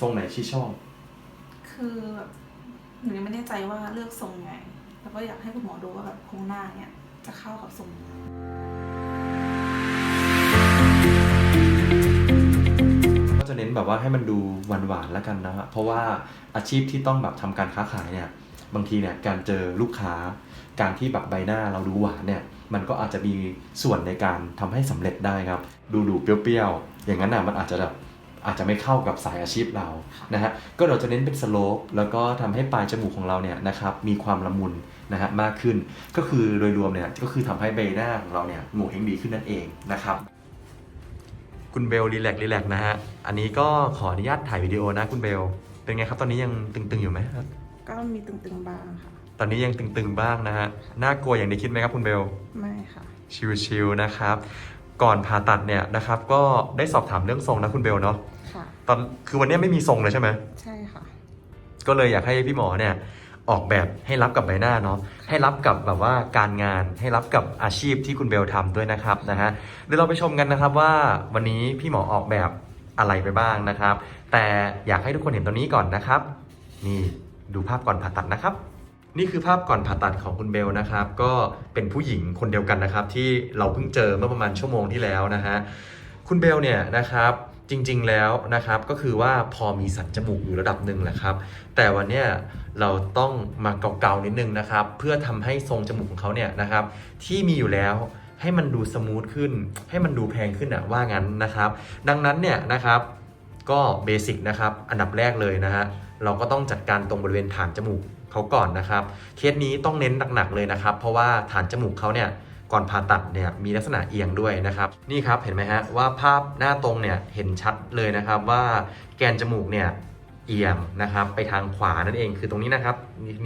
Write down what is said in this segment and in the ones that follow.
ทรงไหนที่ชอบ คือแบบหนูยังไม่แน่ใจว่าเลือกทรงไง แล้วก็อยากให้คุณหมอดูว่าแบบโครงหน้าเนี่ยจะเข้ากับทรงก็จะเน้นแบบว่าให้มันดูหวานหวานๆแล้วกันนะฮะ เพราะว่าอาชีพที่ต้องแบบทำการค้าขายเนี่ย บางทีเนี่ยการเจอลูกค้า การที่แบบใบหน้าเราดูหวานเนี่ย มันก็อาจจะมีส่วนในการทำให้สำเร็จได้ครับ ดูดูๆเปรี้ยวๆ อย่างนั้นน่ะมันอาจจะแบบ อาจจะไม่เข้ากับสายอาชีพเรานะฮะก็เราจะเน้นเป็นสโลปแล้วก็ทำให้ปลายจมูกของเราเนี่ยนะครับมีความละมุนนะฮะมากขึ้น ก็คือโดยรวมเนี่ยก็คือทำให้ใบหน้าของเราเนี่ยโง่เฮงดีขึ้นนั่นเองนะครับคุณเบลรีแลกรีแลกนะฮะ อันนี้ก็ขออนุญาตถ่ายวิดีโอนะคุณเบล เป็นไงครับตอนนี้ยังตึงๆอยู่ไหมครับ ก็มีตึงๆบ้างค่ะ ตอนนี้ยังตึงๆบ้างนะฮะ น่ากลัวอย่างที่คิดไหมครับคุณเบล ไม่ค่ะ ชิวๆนะครับ ก่อนผ่าตัดเนี่ยนะครับ ก็ได้สอบถามเรื่องทรงนะคุณเบลเนาะค่ะ ตอนคือวันนี้ไม่มีทรงเลยใช่ไหมใช่ค่ะ ก็เลยอยากให้พี่หมอเนี่ยออกแบบให้รับกับใบหน้าเนาะให้รับกับแบบว่าการงานให้รับกับอาชีพที่คุณเบลทำด้วยนะครับนะฮะเดี๋ยวเราไปชมกันนะครับว่าวันนี้พี่หมอออกแบบอะไรไปบ้างนะครับ แต่อยากให้ทุกคนเห็นตัวนี้ก่อนนะครับ นี่ดูภาพก่อนผ่าตัดนะครับ นี่คือภาพก่อนผ่าตัดของคุณเบลนะครับ ก็เป็นผู้หญิงคนเดียวกันนะครับ ที่เราเพิ่งเจอเมื่อประมาณชั่วโมงที่แล้วนะฮะคุณเบลเนี่ยนะครับจริงๆแล้วนะครับก็คือว่าพอมีสันจมูกอยู่ระดับหนึ่งแหละครับ แต่วันเนี้ยเราต้องมาเกาๆนิดนึงนะครับ เพื่อทำให้ทรงจมูกของเขาเนี่ยนะครับที่มีอยู่แล้วให้มันดูสมูทขึ้น ให้มันดูแพงขึ้นอะว่างั้นนะครับ ดังนั้นเนี่ยนะครับก็เบสิกนะครับอันดับแรกเลยนะฮะเราก็ต้องจัดการตรงบริเวณฐานจมูก เขาก่อนนะครับ เคสนี้ต้องเน้นหนักๆเลยนะครับ เพราะว่าฐานจมูกเขาเนี่ยก่อนผ่าตัดเนี่ยมีลักษณะเอียงด้วยนะครับ นี่ครับเห็นไหมฮะว่าภาพหน้าตรงเนี่ยเห็นชัดเลยนะครับว่าแกนจมูกเนี่ยเอียงนะครับไปทางขวานั่นเองคือตรงนี้นะครับ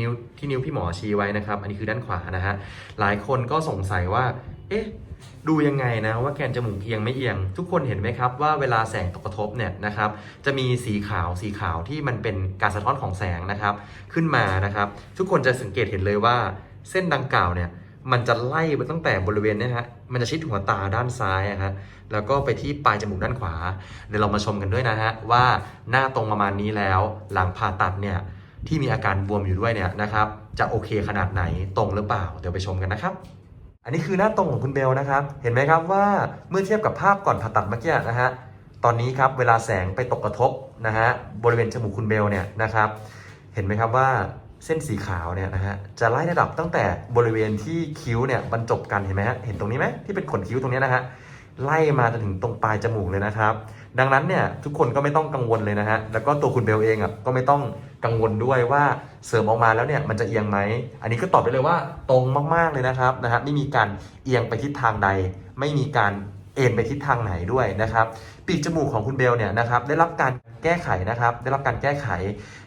นิ้วที่นิ้วพี่หมอชี้ไว้นะครับ อันนี้คือด้านขวานะฮะหลายคนก็สงสัยว่า เอ๊ะ ดูยังไงนะว่าแกนจมูกเอียงไม่เอียง ทุกคนเห็นไหมครับว่าเวลาแสงตกกระทบเนี่ยนะครับจะมีสีขาวสีขาวที่มันเป็นการสะท้อนของแสงนะครับ ขึ้นมานะครับ ทุกคนจะสังเกตเห็นเลยว่า เส้นดังกล่าวเนี่ยมันจะไล่ไปตั้งแต่บริเวณเนี้ฮะ มันจะชิดหัวตาด้านซ้ายอะฮะ แล้วก็ไปที่ปลายจมูกด้านขวา เดี๋ยวเรามาชมกันด้วยนะฮะ ว่าหน้าตรงประมาณนี้แล้ว หลังผ่าตัดเนี่ย ที่มีอาการบวมอยู่ด้วยเนี่ยนะครับ จะโอเคขนาดไหนตรงหรือเปล่า เดี๋ยวไปชมกันนะครับ อันนี้คือหน้าตรงของคุณเบลนะครับ เห็นไหมครับว่าเมื่อเทียบกับภาพก่อนผ่าตัดเมื่อกี้นะฮะ ตอนนี้ครับเวลาแสงไปตกกระทบนะฮะบริเวณจมูกคุณเบลเนี่ยนะครับ เห็นไหมครับว่าเส้นสีขาวเนี่ยนะฮะจะไล่ระดับตั้งแต่บริเวณที่คิ้วเนี่ยบรรจบกันเห็นไหมฮะ เห็นตรงนี้ไหมที่เป็นขนคิ้วตรงนี้นะฮะไล่มาจนถึงตรงปลายจมูกเลยนะครับ ดังนั้นเนี่ยทุกคนก็ไม่ต้องกังวลเลยนะฮะ แล้วก็ตัวคุณเบลเองอะก็ไม่ต้อง กังวลด้วยว่าเสริมออกมาแล้วเนี่ยมันจะเอียงไหม อันนี้ก็ตอบไปเลยว่าตรงมากๆเลยนะครับนะฮะไม่มีการเอียงไปทิศทางใด ไม่มีการเอ็นไปทิศทางไหนด้วยนะครับปีกจมูกของคุณเบลเนี่ยนะครับได้รับการแก้ไขนะครับ ได้รับการแก้ไข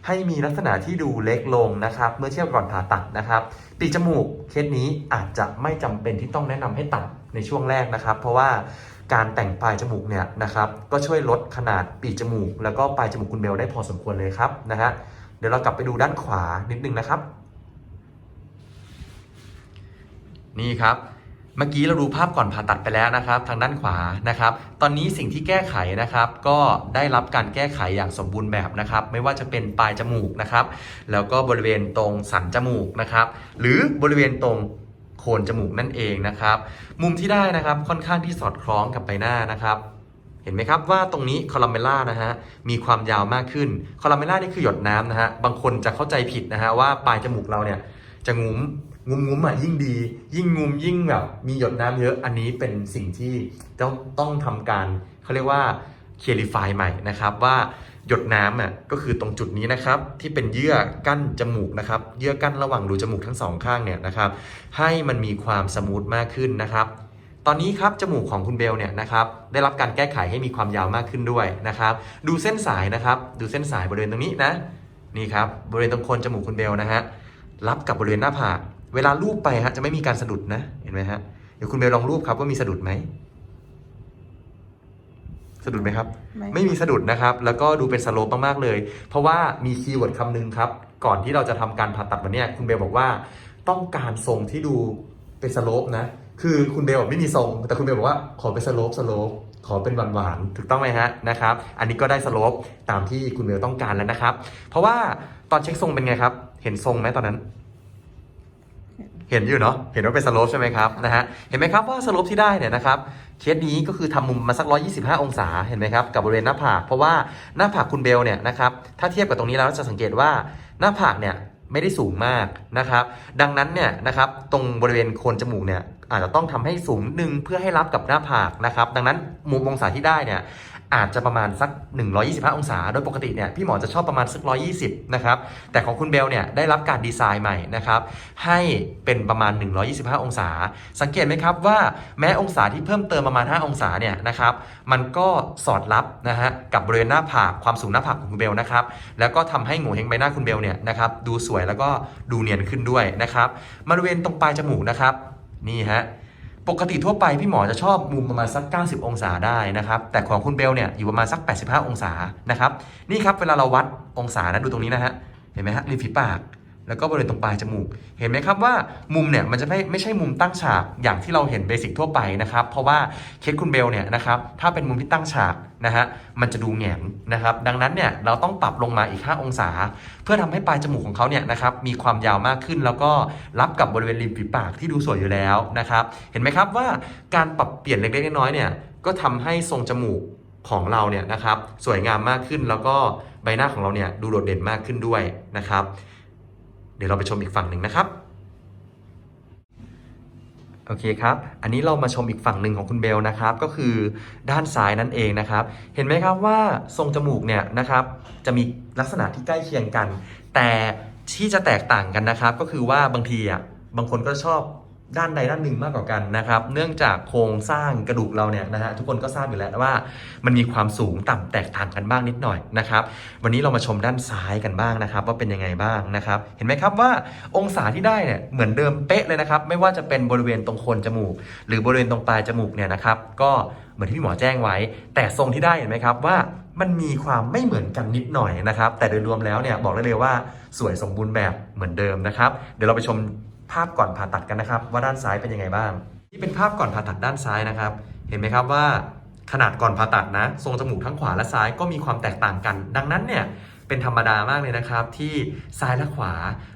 ให้มีลักษณะที่ดูเล็กลงนะครับ เมื่อเทียบก่อนผ่าตัดนะครับปีกจมูกเคสนี้อาจจะไม่จำเป็นที่ต้องแนะนำให้ตัดในช่วงแรกนะครับ เพราะว่าการแต่งปลายจมูกเนี่ยนะครับก็ช่วยลดขนาดปีกจมูก แล้วก็ปลายจมูกคุณเบลได้พอสมควรเลยครับนะฮะ เดี๋ยวเรากลับไปดูด้านขวานิดนึงนะครับ นี่ครับเมื่อกี้เราดูภาพก่อนผ่าตัดไปแล้วนะครับ ทางด้านขวานะครับ ตอนนี้สิ่งที่แก้ไขนะครับ ก็ได้รับการแก้ไขอย่างสมบูรณ์แบบนะครับ ไม่ว่าจะเป็นปลายจมูกนะครับ แล้วก็บริเวณตรงสันจมูกนะครับ หรือบริเวณตรงโคนจมูกนั่นเองนะครับ มุมที่ได้นะครับค่อนข้างที่สอดคล้องกับใบหน้านะครับ ห็นไหมครับว่าตรงนี้คอลัมเบล่านะฮะมีความยาวมากขึ้นคอลัมเบล่านี่คือหยดน้ำนะฮะบางคนจะเข้าใจผิดนะฮะว่าปลายจมูกเราเนี่ยจะงุ้มงุ้มงุ้มอะยิ่งดี ยิ่งงุ้มยิ่งแบบมีหยดน้ำเยอะอันนี้เป็นสิ่งที่ต้องต้องทำการเขาเรียกว่าเคลียร์ไฟใหม่นะครับว่าหยดน้ำอะก็คือตรงจุดนี้นะครับที่เป็นเยื่อกั้นจมูกนะครับเยื่อกั้นระหว่างรูจมูกทั้งสองข้างเนี่ยนะครับให้มันมีความสมูทมากขึ้นนะครับ อนนี้ครับจมูกของคุณเบลเนี่ยนะครับได้รับการแก้ไขให้มีความยาวมากขึ้นด้วยนะครับ ดูเส้นสายนะครับ ดูเส้นสายบริเวณตรงนี้นะนี่ครับบริเวณตรงโคนจมูกคุณเบลนะฮะรับกับบริเวณหน้าผากเวลาลูบไปฮะจะไม่มีการสะดุดนะเห็นไหมฮะเดี๋ยวคุณเบลลองรูปครับว่ามีสะดุดไหมสะดุดไหมครับ ไม่ไม่มีสะดุดนะครับ แล้วก็ดูเป็นสโลปมากๆเลย เพราะว่ามีคีย์เวิร์ดคำหนึ่งครับ ก่อนที่เราจะทำการผ่าตัดวันเนี้ยคุณเบลบอกว่า ต้องการทรงที่ดูเป็นสโลปนะ คือคุณเบลไม่มีทรง แต่คุณเบลบอกว่าขอเป็นสโลปสโลปขอเป็นหวานๆถูกต้องไหมฮะนะครับ อันนี้ก็ได้สโลปตามที่คุณเบลต้องการแล้วนะครับ เพราะว่าตอนเช็คทรงเป็นไงครับ เห็นทรงไหมตอนนั้น เห็นอยู่เนาะเห็นว่าเป็นสโลปใช่ไหมครับนะฮะเห็นไหมครับว่าสโลปที่ได้เนี่ยนะครับเคสนี้ก็คือทำมุมมาสัก 125 องศาเห็นไหมครับกับบริเวณหน้าผากเพราะว่าหน้าผากคุณเบลเนี่ยนะครับถ้าเทียบกับตรงนี้แล้วจะสังเกตว่าหน้าผากเนี่ยไม่ได้สูงมากนะครับ ดังนั้นเนี่ยนะครับตรงบริเวณโคนจมูกเนี่ย อาจจะต้องทำให้สูงนิดนึงเพื่อให้รับกับหน้าผากนะครับ ดังนั้นมุมองศาที่ได้เนี่ยอาจจะประมาณสัก 125 องศา โดยปกติเนี่ยพี่หมอจะชอบประมาณสัก 120 นะครับ แต่ของคุณเบลเนี่ยได้รับการดีไซน์ใหม่นะครับ ให้เป็นประมาณ 125 องศา สังเกตไหมครับว่าแม้องศาที่เพิ่มเติมประมาณ 5 องศาเนี่ยนะครับ มันก็สอดรับนะฮะกับบริเวณหน้าผากความสูงหน้าผากของคุณเบลนะครับ แล้วก็ทำให้โงเ่เฮงใบหน้าคุณเบลเนี่ยนะครับดูสวยแล้วก็ดูเนียนขึ้นด้วยนะครับบริเวณตรงปลายจมูกนะครับ นี่ฮะปกติทั่วไปพี่หมอจะชอบมุมประมาณสัก 90 องศาได้นะครับ แต่ของคุณเบลเนี่ยอยู่ประมาณสัก 85 องศานะครับ นี่ครับเวลาเราวัดองศานะดูตรงนี้นะฮะ เห็นไหมฮะริมฝีปาก แล้วก็บริเวณตรงปลายจมูก เห็นไหมครับว่ามุมเนี่ยมันจะไม่ไม่ใช่มุมตั้งฉากอย่างที่เราเห็นเบสิกทั่วไปนะครับ เพราะว่าเคสคุณเบลเนี่ยนะครับถ้าเป็นมุมที่ตั้งฉากนะฮะมันจะดูแงนนะครับ ดังนั้นเนี่ยเราต้องปรับลงมาอีก 5 องศา เพื่อทำให้ปลายจมูกของเขาเนี่ยนะครับมีความยาวมากขึ้น แล้วก็รับกับบริเวณริมฝีปากที่ดูสวยอยู่แล้วนะครับ เห็นไหมครับว่าการปรับเปลี่ยนเล็กๆน้อยๆเนี่ยก็ทำให้ทรงจมูกของเราเนี่ยนะครับสวยงามมากขึ้นแล้วก็ใบหน้าของเราเนี่ยดูโดดเด่นมากขึ้นด้วยนะครับ เดี๋ยวเราไปชมอีกฝั่งหนึ่งนะครับ โอเคครับ อันนี้เรามาชมอีกฝั่งหนึ่งของคุณเบลนะครับ ก็คือด้านซ้ายนั่นเองนะครับ เห็นไหมครับว่าทรงจมูกเนี่ยนะครับ จะมีลักษณะที่ใกล้เคียงกัน แต่ที่จะแตกต่างกันนะครับ ก็คือว่าบางทีอะบางคนก็ชอบ ด้านใดด้านหนึ่งมากกว่ากันนะครับ เนื่องจากโครงสร้างกระดูกเราเนี่ยนะฮะทุกคนก็ทราบอยู่แล้วว่า มันมีความสูงต่ำแตกต่างกันบ้างนิดหน่อยนะครับ วันนี้เรามาชมด้านซ้ายกันบ้างนะครับ ว่าเป็นยังไงบ้างนะครับ เห็นไหมครับว่าองศาที่ได้เนี่ยเหมือนเดิมเป๊ะเลยนะครับ ไม่ว่าจะเป็นบริเวณตรงโคนจมูก หรือบริเวณตรงปลายจมูกเนี่ยนะครับ ก็เหมือนที่พี่หมอแจ้งไว้ แต่ทรงที่ได้เห็นไหมครับว่ามันมีความไม่เหมือนกันนิดหน่อยนะครับ แต่โดยรวมแล้วเนี่ยบอกได้เลยว่าสวยสมบูรณ์แบบเหมือนเดิมนะครับ เดี๋ยวเราไปชม ภาพก่อนผ่าตัดกันนะครับ ว่าด้านซ้ายเป็นยังไงบ้าง นี่เป็นภาพก่อนผ่าตัดด้านซ้ายนะครับ เห็นไหมครับว่าขนาดก่อนผ่าตัดนะทรงจมูกทั้งขวาและซ้ายก็มีความแตกต่างกัน ดังนั้นเนี่ยเป็นธรรมดามากเลยนะครับ ที่ซ้ายและขวา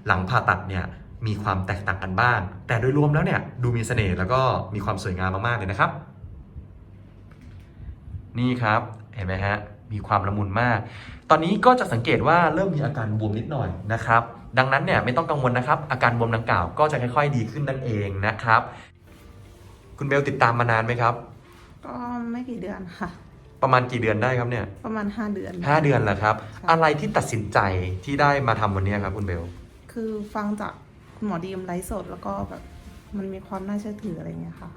หลังผ่าตัดเนี่ยมีความแตกต่างกันบ้าง แต่โดยรวมแล้วเนี่ยดูมีเสน่ห์แล้วก็มีความสวยงามมากๆเลยนะครับ นี่ครับเห็นไหมฮะ มีความละมุนมาก ตอนนี้ก็จะสังเกตว่าเริ่มมีอาการบวมนิดหน่อยนะครับ ดังนั้นเนี่ยไม่ต้องกังวลนะครับ อาการบวมดังกล่าวก็จะค่อย ๆ ดีขึ้นนั่นเองนะครับ คุณเบลติดตามมานานไหมครับ ก็ไม่กี่เดือนค่ะ ประมาณกี่เดือนได้ครับเนี่ย ประมาณ 5 เดือนห้าเดือนแล้วครับ ค่ะ อะไรที่ตัดสินใจที่ได้มาทำวันนี้ครับคุณเบล คือฟังจากคุณหมอดีมไลฟ์สดแล้วก็แบบมันมีความน่าเชื่อถืออะไรเงี้ยค่ะ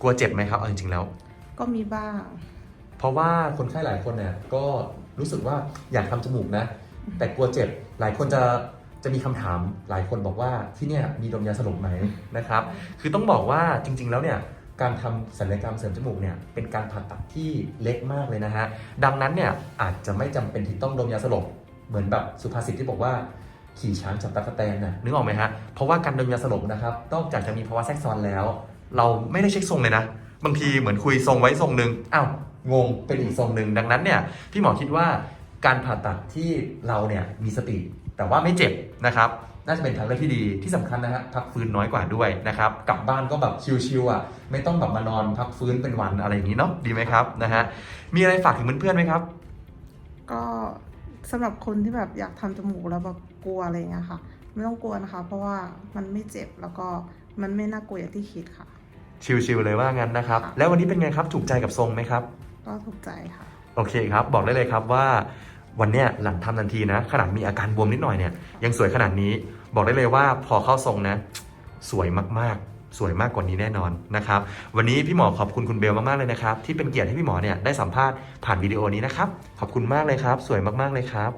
กลัวเจ็บไหมครับเอาจริงๆแล้ว ก็มีบ้าง เพราะว่าคนไข้หลายคนเนี่ยก็รู้สึกว่าอยากทำจมูกนะ แต่กลัวเจ็บหลายคนจะจะมีคำถามหลายคนบอกว่าที่เนี่ยมีดมยาสลบไหมนะครับ คือต้องบอกว่าจริง ๆ แล้วเนี่ยการทำศัลยกรรมเสริมจมูกเนี่ยเป็นการผ่าตัดที่เล็กมากเลยนะฮะดังนั้นเนี่ยอาจจะไม่จำเป็นที่ต้องดมยาสลบเหมือนแบบสุภาษิตที่บอกว่าขี่ช้างจับตะกแตนน่ะนึกออกไหมฮะเพราะว่าการดมยาสลบนะครับนอกจากจะมีภาวะแทรกซ้อนแล้ว เราไม่ได้เช็คทรงเลยนะ บางทีเหมือนคุยทรงไว้ทรงหนึ่งอ้าวงงเป็นอีกทรงหนึ่งดังนั้นเนี่ยพี่หมอคิดว่าการผ่าตัดที่เราเนี่ยมีสติ แต่ว่าไม่เจ็บนะครับน่าจะเป็นทางเลือกที่ดีที่สำคัญนะฮะพักฟื้นน้อยกว่าด้วยนะครับกลับบ้านก็แบบชิวๆอะไม่ต้องแบบมานอนพักฟื้นเป็นวันอะไรอย่างนี้เนาะดีไหมครับนะฮะมีอะไรฝากถึงเพื่อนๆไหมครับ ก็สำหรับคนที่แบบอยากทำจมูกแล้วแบบกลัวอะไรเงี้ยค่ะ ไม่ต้องกลัวนะคะ เพราะว่ามันไม่เจ็บแล้วก็มันไม่น่ากลัวอย่างที่คิดค่ะ ชิวๆเลยว่างั้นนะครับค่ะแล้ววันนี้เป็นไงครับถูกใจกับทรงไหมครับ ก็ถูกใจค่ะ โอเคครับ บอกได้เลยครับว่า วันเนี้ยหลังทำทันทีนะ ขนาดมีอาการบวมนิดหน่อยเนี่ย ยังสวยขนาดนี้ บอกได้เลยว่าพอเข้าทรงนะ สวยมากๆ สวยมากกว่านี้แน่นอนนะครับ วันนี้พี่หมอขอบคุณคุณเบลมากๆเลยนะครับ ที่เป็นเกียรติให้พี่หมอเนี่ยได้สัมภาษณ์ผ่านวิดีโอนี้นะครับ ขอบคุณมากเลยครับ สวยมากๆเลยครับ